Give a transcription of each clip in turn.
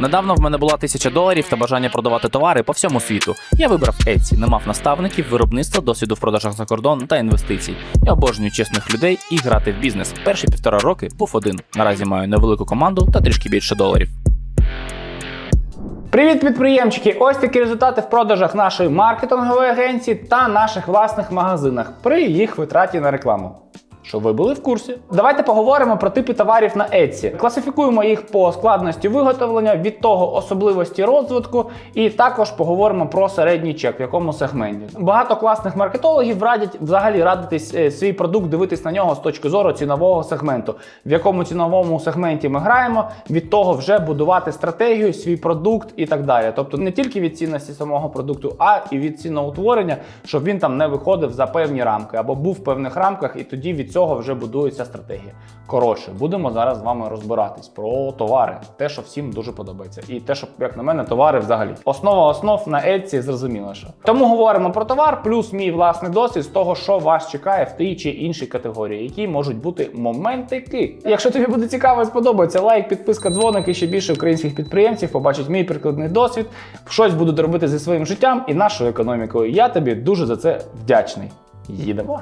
Недавно в мене була тисяча доларів та бажання продавати товари по всьому світу. Я вибрав Etsy, не мав наставників, виробництва, досвіду в продажах за кордон та інвестицій. Я обожнюю чесних людей і грати в бізнес. Перші півтора роки був один. Наразі маю невелику команду та трішки більше доларів. Привіт, підприємчики! Ось такі результати в продажах нашої маркетингової агенції та наших власних магазинах при їх витраті на рекламу. Щоб ви були в курсі. Давайте поговоримо про типи товарів на Etsy. Класифікуємо їх по складності виготовлення, від того особливості розвитку, і також поговоримо про середній чек, в якому сегменті. Багато класних маркетологів радять взагалі радитись е, свій продукт, дивитись на нього з точки зору цінового сегменту, в якому ціновому сегменті ми граємо, від того вже будувати стратегію, свій продукт і так далі. Тобто не тільки від цінності самого продукту, а і від ціноутворення, щоб він там не виходив за певні рамки або був в певних рамках, і тоді від цього вже будується стратегія. Коротше, будемо зараз з вами розбиратись про товари, те, що всім дуже подобається, і те, що, як на мене, товари взагалі. Основа основ на Etsy зрозуміло, що тому говоримо про товар, плюс мій власний досвід з того, що вас чекає в тій чи іншій категорії, які можуть бути моментики. Якщо тобі буде цікаво сподобається, лайк, підписка, дзвоник і ще більше українських підприємців побачать мій прикладний досвід, щось будуть робити зі своїм життям і нашою економікою. Я тобі дуже за це вдячний. Їдемо.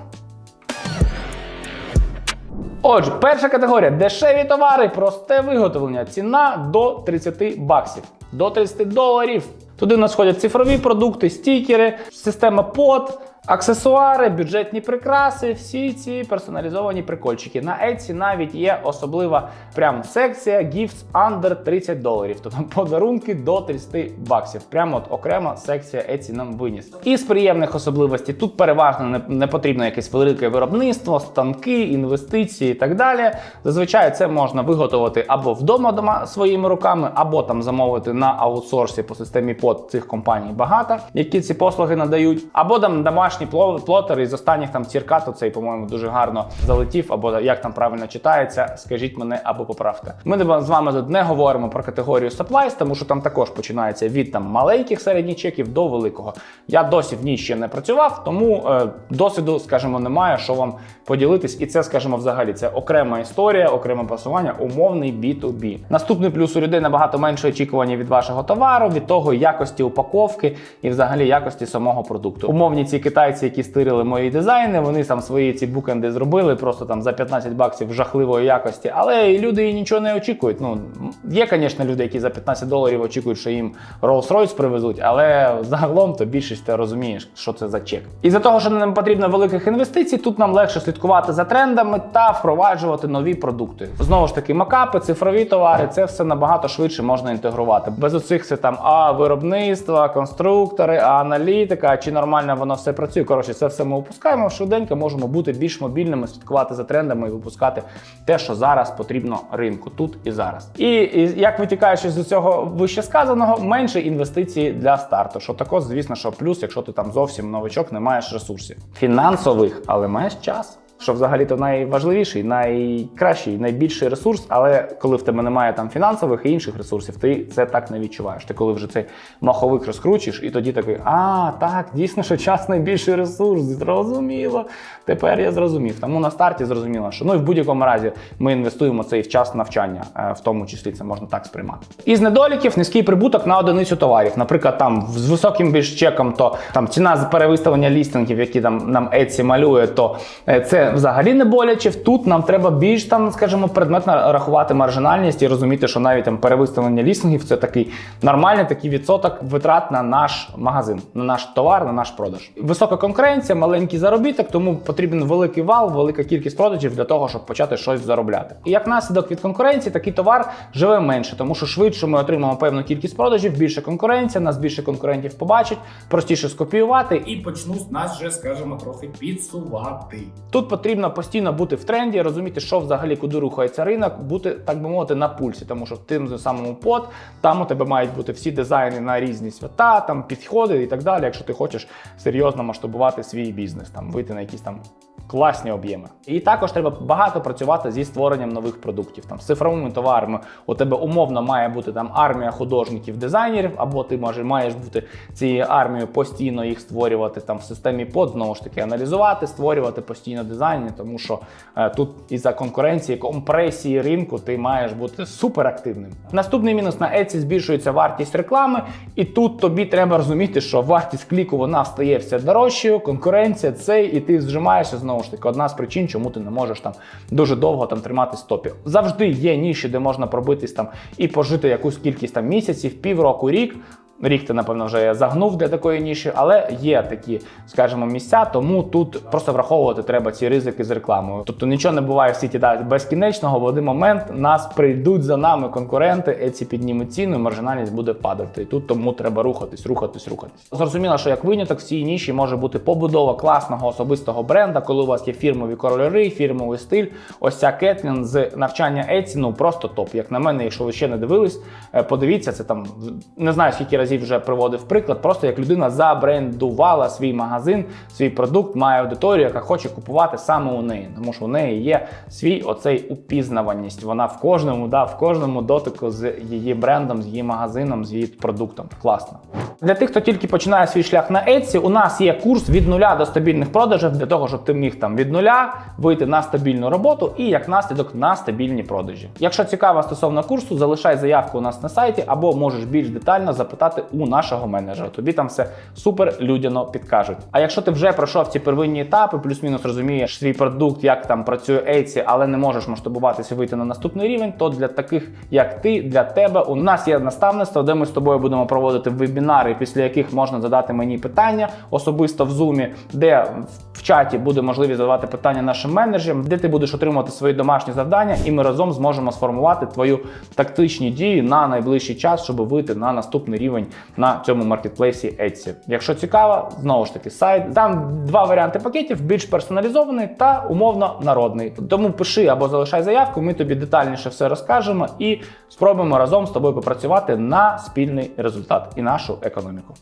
Отже, перша категорія дешеві товари, просте виготовлення. Ціна до 30 баксів, до 30 доларів. Туди у нас входять цифрові продукти, стікери, система под, аксесуари, бюджетні прикраси, всі ці персоналізовані прикольчики. На Etsy навіть є особлива прям секція Gifts under 30 доларів. Тобто подарунки до 30 баксів. Прямо от окрема секція Etsy нам виніс. Із приємних особливостей тут переважно не, не потрібно якесь велике виробництво, станки, інвестиції і так далі. Зазвичай це можна виготовити або вдома дома своїми руками, або там замовити на аутсорсі по системі под цих компаній багато, які ці послуги надають, або там домашній пло- плотер із останніх там Ціркато, цей, по-моєму, дуже гарно залетів, або як там правильно читається, скажіть мене або поправте. Ми з вами тут не говоримо про категорію supplies, тому що там також починається від там маленьких середніх чеків до великого. Я досі в ній ще не працював, тому е, досвіду, скажімо, немає, що вам поділитись. І це, скажімо, взагалі це окрема історія, окреме просування, умовний B2B. Наступний плюс у людей набагато менше очікування від вашого товару, від того якості упаковки і взагалі якості самого продукту. Умовні ці китайці, які стирили мої дизайни, вони там свої ці букенди зробили просто там за 15 баксів жахливої якості, але люди нічого не очікують. Ну є, звісно, люди, які за 15 доларів очікують, що їм Rolls-Royce привезуть, але загалом то більшість ти розумієш, що це за чек. І за того, що нам потрібно великих інвестицій, тут нам легше слідкувати за трендами та впроваджувати нові продукти. Знову ж таки, макапи, цифрові товари, це все набагато швидше можна інтегрувати. Без оцих все там а виробництва, конструктори, а аналітика, чи нормально воно все працює. Коротше, це все ми випускаємо швиденько, можемо бути більш мобільними, слідкувати за трендами і випускати те, що зараз потрібно ринку, тут і зараз. І, і як витікаючи з цього вище сказаного, менше інвестицій для старту. Що також, звісно, що плюс, якщо ти там зовсім новичок, не маєш ресурсів фінансових, але маєш час. Що взагалі то найважливіший, найкращий, найбільший ресурс, але коли в тебе немає там фінансових і інших ресурсів, ти це так не відчуваєш. Ти коли вже цей маховик розкручиш, і тоді такий, а так, дійсно, що час найбільший ресурс, зрозуміло. Тепер я зрозумів. Тому на старті зрозуміло, що ну і в будь-якому разі ми інвестуємо цей в час навчання, е, в тому числі це можна так сприймати. Із недоліків низький прибуток на одиницю товарів. Наприклад, там з високим більш чеком, то там ціна з перевиставлення лістингів, які там нам Etsy малює, то е, це взагалі не боляче. Тут нам треба більш там, скажімо, предметно рахувати маржинальність і розуміти, що навіть там перевиставлення лістингів це такий нормальний такий відсоток витрат на наш магазин, на наш товар, на наш продаж. Висока конкуренція, маленький заробіток, тому потрібен великий вал, велика кількість продажів для того, щоб почати щось заробляти. І як наслідок від конкуренції, такий товар живе менше, тому що швидше ми отримаємо певну кількість продажів, більше конкуренція, нас більше конкурентів побачить, простіше скопіювати і почнуть нас вже, скажімо, трохи підсувати. Тут потрібно постійно бути в тренді, розуміти, що взагалі куди рухається ринок, бути так би мовити на пульсі, тому що в тим же самому пот там у тебе мають бути всі дизайни на різні свята, там підходи і так далі. Якщо ти хочеш серйозно масштабувати свій бізнес, там вийти на якісь там класні об'єми. І також треба багато працювати зі створенням нових продуктів, там з цифровими товарами. У тебе умовно має бути там армія художників, дизайнерів, або ти може маєш бути цією армією постійно їх створювати там в системі под, знову ж таки, аналізувати, створювати постійно дизайни, тому що е, тут із-за конкуренції, компресії ринку, ти маєш бути суперактивним. Наступний мінус на Etsy збільшується вартість реклами, і тут тобі треба розуміти, що вартість кліку вона стає все дорожчою, конкуренція це, і ти зжимаєшся знову ж таки. Одна з причин, чому ти не можеш там дуже довго там триматись стопів. Завжди є ніші, де можна пробитись там і пожити якусь кількість там місяців, півроку, рік. Рік ти, напевно, вже загнув для такої ніші, але є такі, скажімо, місця, тому тут просто враховувати треба ці ризики з рекламою. Тобто нічого не буває в світі да, безкінечного. В один момент нас прийдуть за нами конкуренти, ці піднімуть ціну, маржинальність буде падати. І тут тому треба рухатись, рухатись, рухатись. Зрозуміло, що як виняток в цій ніші може бути побудова класного особистого бренда, коли у вас є фірмові кольори, фірмовий стиль. Ось ця Кетлін з навчання Etsy, ну просто топ. Як на мене, якщо ви ще не дивились, е, подивіться, це там не знаю скільки разів вже приводив приклад. Просто як людина забрендувала свій магазин, свій продукт, має аудиторію, яка хоче купувати саме у неї, тому що у неї є свій оцей упізнаваність. Вона в кожному, да, в кожному дотику з її брендом, з її магазином, з її продуктом. Класно. Для тих, хто тільки починає свій шлях на Etsy, у нас є курс від нуля до стабільних продажів для того, щоб ти міг там від нуля вийти на стабільну роботу і як наслідок на стабільні продажі. Якщо цікаво стосовно курсу, залишай заявку у нас на сайті або можеш більш детально запитати у нашого менеджера. Тобі там все супер людяно підкажуть. А якщо ти вже пройшов ці первинні етапи, плюс-мінус розумієш свій продукт, як там працює Etsy, але не можеш масштабуватися вийти на наступний рівень, то для таких як ти, для тебе у нас є наставництво, де ми з тобою будемо проводити вебінари, після яких можна задати мені питання особисто в зумі, де в чаті буде можливість задавати питання нашим менеджерам, де ти будеш отримувати свої домашні завдання, і ми разом зможемо сформувати твою тактичні дії на найближчий час, щоб вийти на наступний рівень на цьому маркетплейсі Etsy. Якщо цікаво, знову ж таки сайт. Там два варіанти пакетів: більш персоналізований та умовно народний. Тому пиши або залишай заявку, ми тобі детальніше все розкажемо і спробуємо разом з тобою попрацювати на спільний результат і нашу економіку.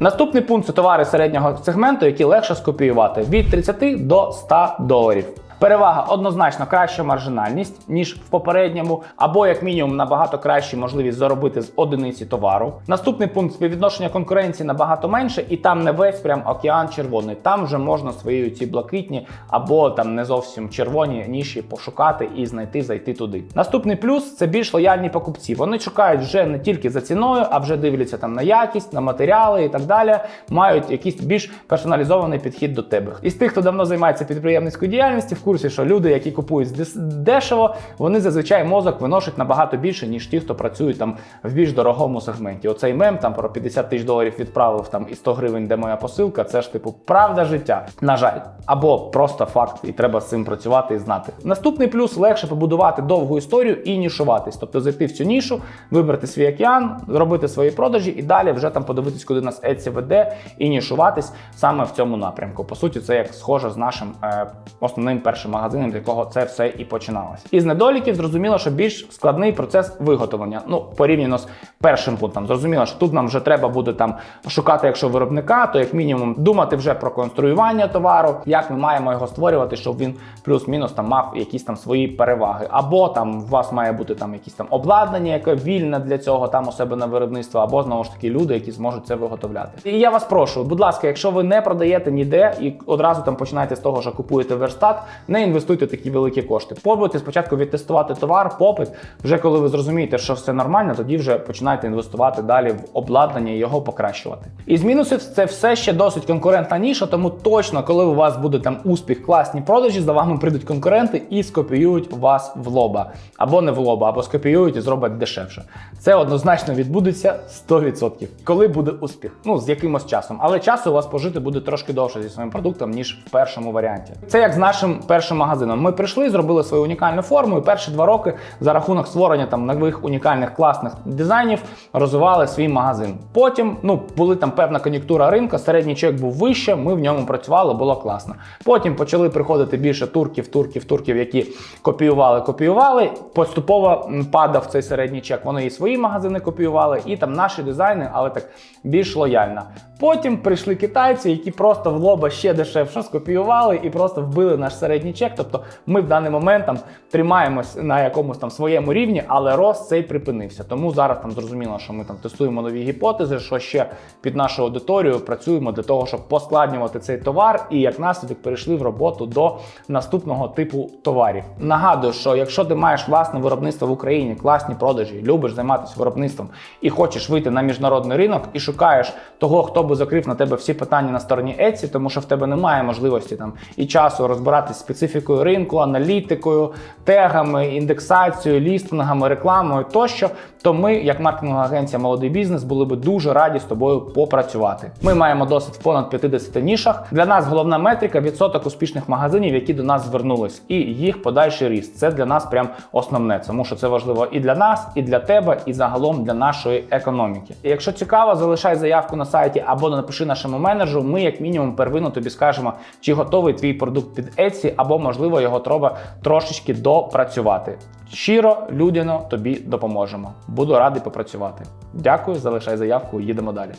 Наступний пункт це товари середнього сегменту, які легше скопіювати від 30 до 100 доларів. Перевага однозначно краща маржинальність, ніж в попередньому, або як мінімум набагато краща можливість заробити з одиниці товару. Наступний пункт співвідношення конкуренції набагато менше, і там не весь прям океан червоний. Там вже можна свої ці блакитні або там не зовсім червоні ніші пошукати і знайти, зайти туди. Наступний плюс це більш лояльні покупці. Вони шукають вже не тільки за ціною, а вже дивляться там на якість, на матеріали і так далі. Мають якийсь більш персоналізований підхід до тебе. Із тих, хто давно займається підприємницькою діяльністю, в курсі, що люди, які купують дешево, вони зазвичай мозок виношать набагато більше, ніж ті, хто працюють там в більш дорогому сегменті. Оцей мем там про 50 тисяч доларів відправив там і 100 гривень, де моя посилка. Це ж типу правда життя. На жаль, або просто факт, і треба з цим працювати і знати. Наступний плюс легше побудувати довгу історію і нішуватись, тобто зайти в цю нішу, вибрати свій океан, зробити свої продажі і далі вже там подивитись, куди нас Etsy веде, і нішуватись саме в цьому напрямку. По суті, це як схоже з нашим е, основним першим магазином, з якого це все і починалося. Із недоліків зрозуміло, що більш складний процес виготовлення. Ну, порівняно з першим пунктом. Зрозуміло, що тут нам вже треба буде там шукати, якщо виробника, то як мінімум думати вже про конструювання товару, як ми маємо його створювати, щоб він плюс-мінус там мав якісь там свої переваги. Або там у вас має бути там якісь там обладнання, яке вільне для цього там у себе на виробництво, або знову ж таки люди, які зможуть це виготовляти. І я вас прошу, будь ласка, якщо ви не продаєте ніде і одразу там починаєте з того, що купуєте верстат, не інвестуйте такі великі кошти. Пробуйте спочатку відтестувати товар, попит. Вже коли ви зрозумієте, що все нормально, тоді вже починайте інвестувати далі в обладнання і його покращувати. І з мінусів це все ще досить конкурентна ніша, тому точно, коли у вас буде там успіх, класні продажі, за вами прийдуть конкуренти і скопіюють вас в лоба. Або не в лоба, або скопіюють і зроблять дешевше. Це однозначно відбудеться 100%. Коли буде успіх? Ну, з якимось часом. Але часу у вас пожити буде трошки довше зі своїм продуктом, ніж в першому варіанті. Це як з нашим першим. Першим магазином. Ми прийшли, зробили свою унікальну форму, і перші два роки за рахунок створення там нових унікальних класних дизайнів розвивали свій магазин. Потім ну були там певна кон'юнктура ринку, середній чек був вище. Ми в ньому працювали, було класно. Потім почали приходити більше турків, турків, турків, які копіювали, копіювали. Поступово падав цей середній чек. Вони і свої магазини копіювали, і там наші дизайни, але так більш лояльно. Потім прийшли китайці, які просто в лоба ще дешевше скопіювали і просто вбили наш середній чек. Тобто ми в даний момент там тримаємось на якомусь там своєму рівні, але рост цей припинився. Тому зараз там зрозуміло, що ми там тестуємо нові гіпотези, що ще під нашу аудиторію працюємо для того, щоб поскладнювати цей товар, і як наслідок перейшли в роботу до наступного типу товарів. Нагадую, що якщо ти маєш власне виробництво в Україні, класні продажі, любиш займатися виробництвом і хочеш вийти на міжнародний ринок, і шукаєш того, хто би закрив на тебе всі питання на стороні Etsy, тому що в тебе немає можливості там і часу розбиратись специфікою ринку, аналітикою, тегами, індексацією, лістингами, рекламою тощо, то ми, як маркетингова агенція Молодий бізнес, були би дуже раді з тобою попрацювати. Ми маємо досвід в понад 50 нішах. Для нас головна метрика відсоток успішних магазинів, які до нас звернулись, і їх подальший ріст. Це для нас прям основне, тому що це важливо і для нас, і для тебе, і загалом для нашої економіки. І якщо цікаво, залишай заявку на сайті або напиши нашому менеджеру. Ми, як мінімум, первинно тобі скажемо, чи готовий твій продукт під Etsy, або можливо його треба трошечки допрацювати. Щиро, людяно тобі допоможемо. Буду радий попрацювати. Дякую, залишай заявку, їдемо далі.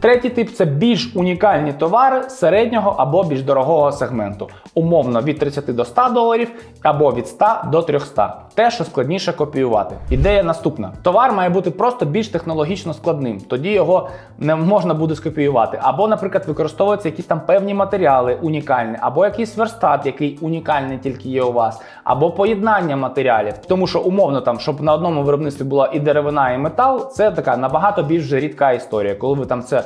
Третій тип це більш унікальні товари середнього або більш дорогого сегменту, умовно від 30 до 100 доларів або від 100 до 300. Те, що складніше копіювати. Ідея наступна: товар має бути просто більш технологічно складним, тоді його не можна буде скопіювати. Або, наприклад, використовуються якісь там певні матеріали унікальні, або якийсь верстат, який унікальний тільки є у вас, або поєднання матеріалів. Тому що умовно там, щоб на одному виробництві була і деревина, і метал, це така набагато більш рідка історія. Коли ви там це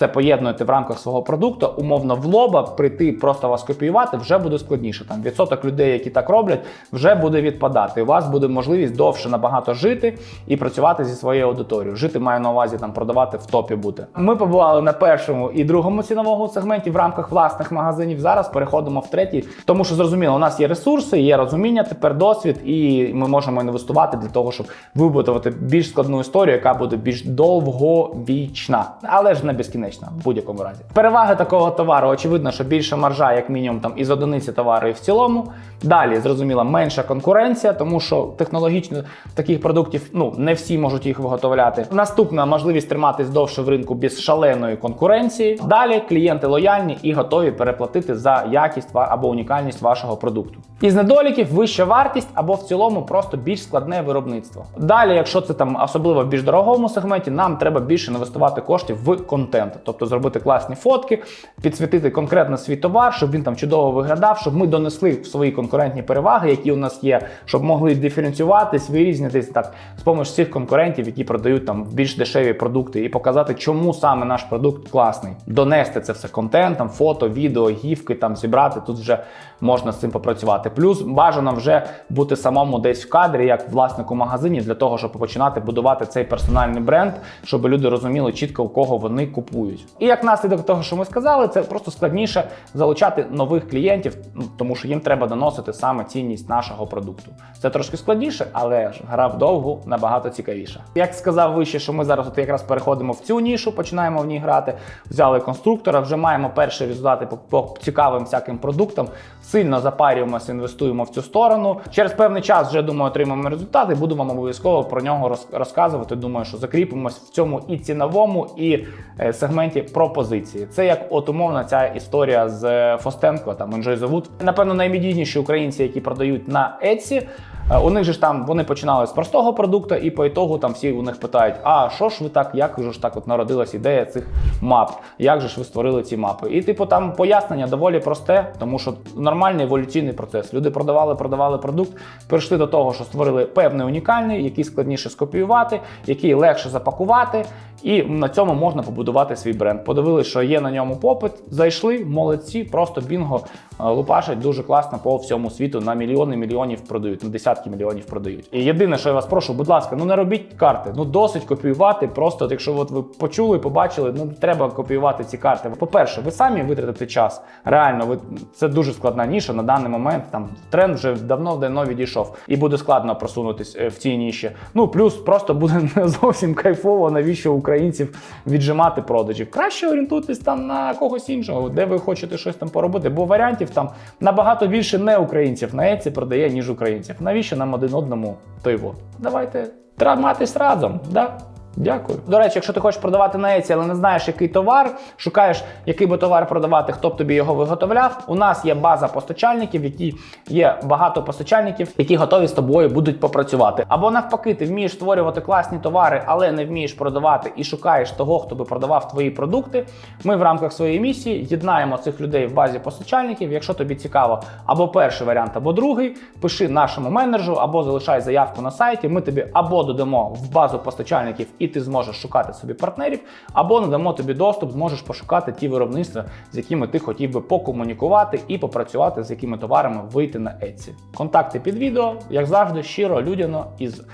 все поєднуєте в рамках свого продукту, умовно в лоба прийти просто вас копіювати вже буде складніше. Там відсоток людей, які так роблять, вже буде відпадати. У вас буде можливість довше набагато жити і працювати зі своєю аудиторією. Жити маю на увазі там продавати в топі бути. Ми побували на першому і другому ціновому сегменті в рамках власних магазинів. Зараз переходимо в третій, тому що зрозуміло, у нас є ресурси, є розуміння, тепер досвід, і ми можемо інвестувати для того, щоб вибудувати більш складну історію, яка буде більш довговічна, але ж не безкінечна в будь-якому разі. Переваги такого товару, очевидно, що більша маржа, як мінімум, там із одиниці товару і в цілому. Далі зрозуміло, менша конкуренція, тому що технологічно таких продуктів ну не всі можуть їх виготовляти. Наступна можливість триматись довше в ринку без шаленої конкуренції. Далі клієнти лояльні і готові переплатити за якість або унікальність вашого продукту. Із недоліків вища вартість або в цілому просто більш складне виробництво. Далі, якщо це там особливо в більш дорогому сегменті, нам треба більше інвестувати коштів в контент, тобто зробити класні фотки, підсвітити конкретно свій товар, щоб він там чудово виглядав, щоб ми донесли свої конкурентні переваги, які у нас є, щоб могли диференціюватись, вирізнятись так з помощ цих конкурентів, які продають там більш дешеві продукти, і показати, чому саме наш продукт класний. Донести це все контентом, фото, відео, гівки там зібрати. Тут вже можна з цим попрацювати. Плюс бажано вже бути самому десь в кадрі, як власнику магазині, для того, щоб починати будувати цей персональний бренд, щоб люди розуміли чітко, у кого вони купують. І як наслідок того, що ми сказали, це просто складніше залучати нових клієнтів, ну, тому що їм треба доносити саме цінність нашого продукту. Це трошки складніше, але ж гра вдовгу набагато цікавіша. Як сказав вище, що ми зараз от якраз переходимо в цю нішу, починаємо в ній грати. Взяли конструктора, вже маємо перші результати по, по цікавим всяким продуктам. Сильно запарюємося, інвестуємо в цю сторону. Через певний час вже думаю, отримаємо результати. Буду вам обов'язково про нього розказувати. Думаю, що закріпимось в цьому і ціновому, і е, сегменті пропозиції. Це як от умовна ця історія з е, Фостенко, там Enjoy Wood. Напевно, наймедійніші українці, які продають на Etsy. Е, У них же ж там вони починали з простого продукту, і по ітогу там всі у них питають: а що ж ви так, як же ж так от народилась ідея цих мап? Як же ж ви створили ці мапи? І типу там пояснення доволі просте, тому що нормальний еволюційний процес. Люди продавали, продавали продукт, прийшли до того, що створили певний унікальний, який складніше скопіювати, який легше запакувати, І на цьому можна побудувати свій бренд. Подивилися, що є на ньому попит, зайшли, молодці, просто бінго е, лупашать дуже класно по всьому світу на мільйони мільйонів продають, на десятки мільйонів продають. І єдине, що я вас прошу, будь ласка, ну не робіть карти. Ну досить копіювати. Просто якщо от ви почули, побачили, ну треба копіювати ці карти. По-перше, ви самі витратите час. Реально, ви це дуже складна ніша на даний момент. Там тренд вже давно давно відійшов, і буде складно просунутись е, в цій ніші. Ну плюс просто буде не зовсім кайфово, навіщо українців віджимати продажів. Краще орієнтуйтесь там на когось іншого, де ви хочете щось там поробити. Бо варіантів там набагато більше не українців на Еці продає, ніж українців. Навіщо нам один одному той вот? Давайте триматись разом. Да? Дякую. До речі, якщо ти хочеш продавати на Еці, але не знаєш, який товар, шукаєш, який би товар продавати, хто б тобі його виготовляв. У нас є база постачальників, які є багато постачальників, які готові з тобою будуть попрацювати. Або навпаки, ти вмієш створювати класні товари, але не вмієш продавати і шукаєш того, хто би продавав твої продукти. Ми в рамках своєї місії єднаємо цих людей в базі постачальників. Якщо тобі цікаво, або перший варіант, або другий, пиши нашому менеджеру, або залишай заявку на сайті. Ми тобі або додамо в базу постачальників, і ти зможеш шукати собі партнерів, або надамо тобі доступ, зможеш пошукати ті виробництва, з якими ти хотів би покомунікувати і попрацювати, з якими товарами вийти на Etsy. Контакти під відео, як завжди, щиро, людяно і з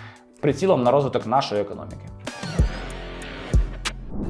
прицілом на розвиток нашої економіки.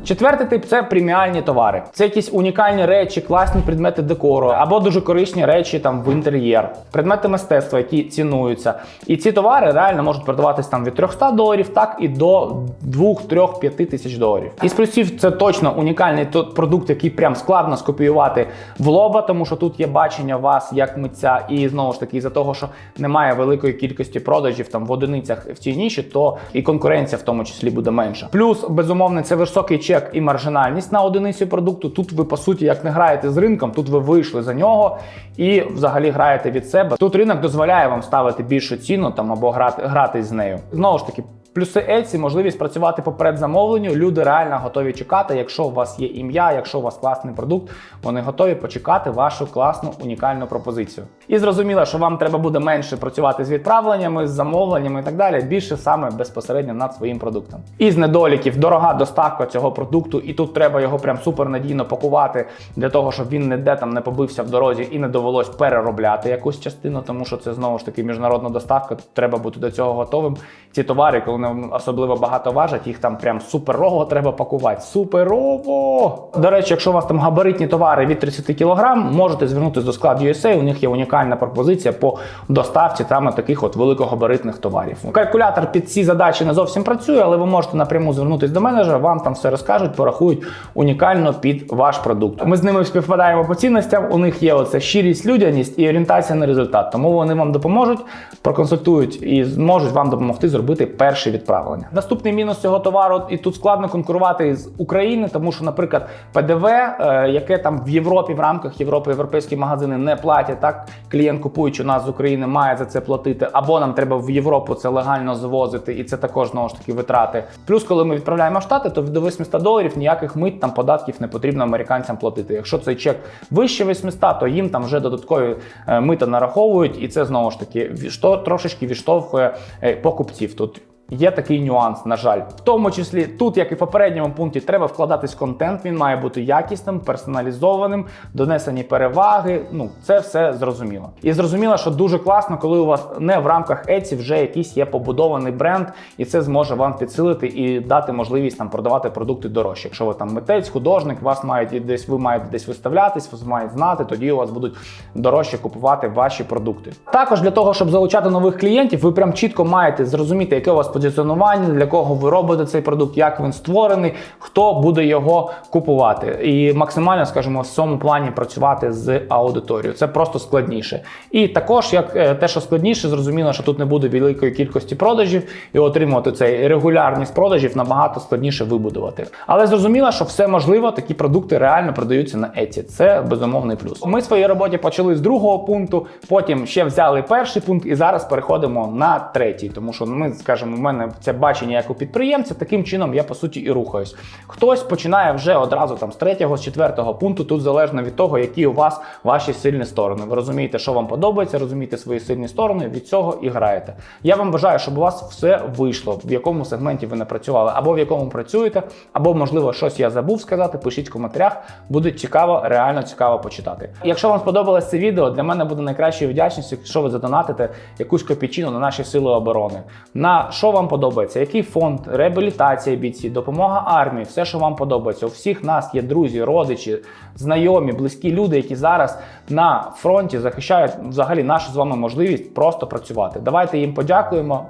Четвертий тип це преміальні товари. Це якісь унікальні речі, класні предмети декору або дуже корисні речі там в інтер'єр, предмети мистецтва, які цінуються. І ці товари реально можуть продаватись там від 300 доларів, так і до 2, 3, 5 тисяч доларів. Із плюсів це точно унікальний продукт, який прям складно скопіювати в лоба, тому що тут є бачення вас як митця, і знову ж таки, за того, що немає великої кількості продажів там в одиницях в цій ніші, то і конкуренція в тому числі буде менша. Плюс, безумовно, це високий чек і маржинальність на одиницю продукту. Тут ви по суті як не граєте з ринком, тут ви вийшли за нього і взагалі граєте від себе. Тут ринок дозволяє вам ставити більшу ціну там або грати грати з нею. Знову ж таки. Плюси Etsy, можливість працювати по предзамовленню. Люди реально готові чекати. Якщо у вас є ім'я, якщо у вас класний продукт, вони готові почекати вашу класну унікальну пропозицію. І зрозуміло, що вам треба буде менше працювати з відправленнями, з замовленнями і так далі. Більше саме безпосередньо над своїм продуктом. Із недоліків дорога доставка цього продукту, і тут треба його прям супернадійно пакувати для того, щоб він ніде там не побився в дорозі і не довелось переробляти якусь частину, тому що це знову ж таки міжнародна доставка. Треба бути до цього готовим. Ці товари, коли особливо багато важать, їх там прям суперово треба пакувати. Суперово! До речі, якщо у вас там габаритні товари від 30 кг, можете звернутися до складу USA. У них є унікальна пропозиція по доставці саме таких от великогабаритних товарів. Калькулятор під ці задачі не зовсім працює, але ви можете напряму звернутися до менеджера, вам там все розкажуть, порахують унікально під ваш продукт. Ми з ними співпадаємо по цінностям. У них є оце щирість, людяність і орієнтація на результат. Тому вони вам допоможуть, проконсультують і зможуть вам допомогти зробити перше відправлення. Наступний мінус цього товару, і тут складно конкурувати з України, тому що, наприклад, ПДВ, е, яке там в Європі, в рамках Європи, європейські магазини не платять. Так клієнт купуючи у нас з України, має за це платити, або нам треба в Європу це легально звозити, і це також знову ж таки витрати. Плюс, коли ми відправляємо в Штати, то до 800 доларів ніяких мит там податків не потрібно американцям платити. Якщо цей чек вище 800, то їм там вже додаткові е, мита нараховують, і це знову ж таки що трошечки відштовхує е, покупців тут. Є такий нюанс, на жаль, в тому числі тут, як і в попередньому пункті, треба вкладатись контент. Він має бути якісним, персоналізованим, донесені переваги. Ну це все зрозуміло. І зрозуміло, що дуже класно, коли у вас не в рамках Etsy вже якийсь є побудований бренд, і це зможе вам підсилити і дати можливість там продавати продукти дорожче. Якщо ви там митець, художник, вас мають і десь ви маєте десь виставлятись, вас мають знати, тоді у вас будуть дорожче купувати ваші продукти. Також для того, щоб залучати нових клієнтів, ви прям чітко маєте зрозуміти, яке у вас позиціонування, для кого ви робите цей продукт, як він створений, хто буде його купувати. І максимально, скажімо, в цьому плані працювати з аудиторією. Це просто складніше. І також, як е, те, що складніше, зрозуміло, що тут не буде великої кількості продажів, і отримувати цей регулярність продажів набагато складніше вибудувати. Але зрозуміло, що все можливо, такі продукти реально продаються на Etsy. Це безумовний плюс. Ми в своїй роботі почали з другого пункту, потім ще взяли перший пункт, і зараз переходимо на третій, тому що ми скажімо, ми мене це бачення як у підприємця, таким чином я по суті і рухаюсь. Хтось починає вже одразу там з третього, з четвертого пункту, тут залежно від того, які у вас ваші сильні сторони. Ви розумієте, що вам подобається, розумієте свої сильні сторони, від цього і граєте. Я вам бажаю, щоб у вас все вийшло, в якому сегменті ви не працювали, або в якому працюєте, або можливо щось я забув сказати. Пишіть в коментарях, буде цікаво, реально цікаво почитати. Якщо вам сподобалось це відео, для мене буде найкращою вдячністю, якщо ви задонатите якусь копійчину на наші сили оборони. На що вам подобається, який фонд, реабілітація бійців, допомога армії, все, що вам подобається. У всіх нас є друзі, родичі, знайомі, близькі люди, які зараз на фронті захищають взагалі нашу з вами можливість просто працювати. Давайте їм подякуємо.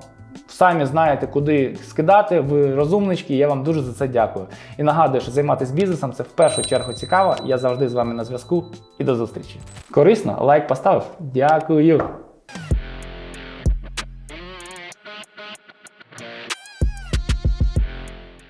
Самі знаєте, куди скидати. Ви розумнички. Я вам дуже за це дякую. І нагадую, що займатися бізнесом це в першу чергу цікаво. Я завжди з вами на зв'язку. І до зустрічі. Корисно, лайк поставив. Дякую.